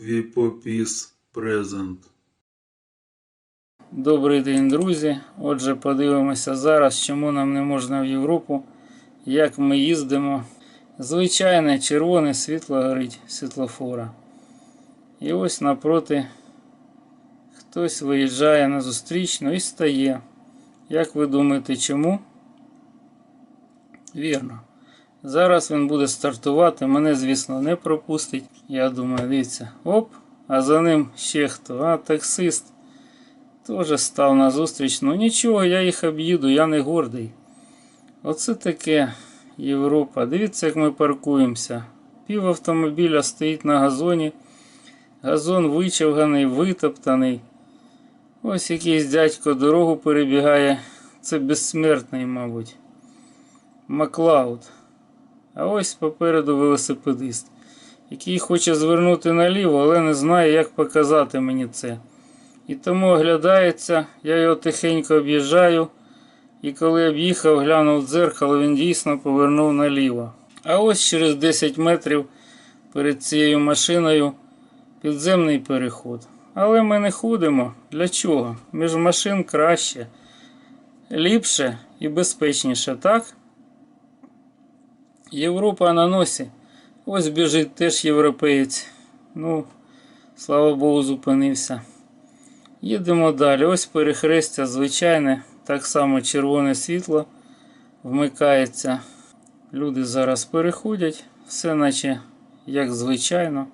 Віпопіс презент. Добрий день, друзі. Отже, подивимося зараз, чому нам не можна в Європу, як ми їздимо. Звичайне червоне світло горить світлофора. І ось напроти хтось виїжджає на зустрічну і стає. Як ви думаєте, чому? Вірно. Зараз він буде стартувати. Мене, звісно, не пропустить. Я думаю, дивіться, оп, а за ним ще хто? А, таксист. Теж став на зустріч. Ну нічого, я їх об'їду, я не гордий. Оце таке Європа. Дивіться, як ми паркуємося. Пів автомобіля стоїть на газоні. Газон вичавганий, витоптаний. Ось якийсь дядько дорогу перебігає. Це безсмертний, мабуть. Маклауд. А ось попереду велосипедист, який хоче звернути наліво, але не знає, як показати мені це. І тому оглядається, я його тихенько об'їжджаю. І коли об'їхав, глянув в дзеркало, він дійсно повернув наліво. А ось через 10 метрів перед цією машиною підземний переход. Але ми не ходимо. Для чого? Між машин краще, ліпше і безпечніше, так? Європа на носі. Ось біжить теж європеєць. Ну, слава Богу, зупинився. Їдемо далі. Ось перехрестя звичайне, так само червоне світло вмикається. Люди зараз переходять, все наче як звичайно,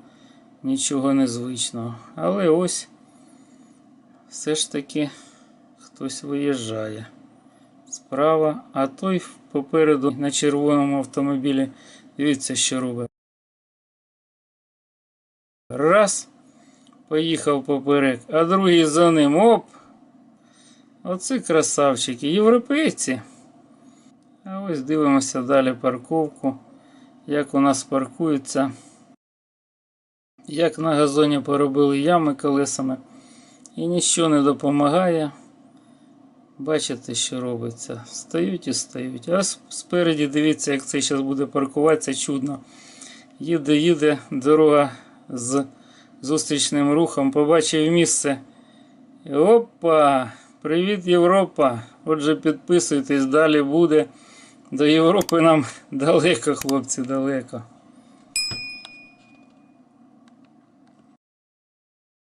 нічого незвичного. Але ось все ж таки хтось виїжджає справа, а той попереду на червоному автомобілі. Дивіться, що робить. Раз. Поїхав поперек, а другий за ним. Оп! Оце красавчики, європейці. А ось дивимося далі парковку. Як у нас паркуються. Як на газоні поробили ями колесами. І нічого не допомагає. Бачите, що робиться. Стають і стають. А спереді дивіться, як це зараз буде паркуватися чудно. Їде, їде дорога з зустрічним рухом, побачив місце. Опа! Привіт, Європа! Отже, підписуйтесь, далі буде. До Європи нам далеко, хлопці, далеко.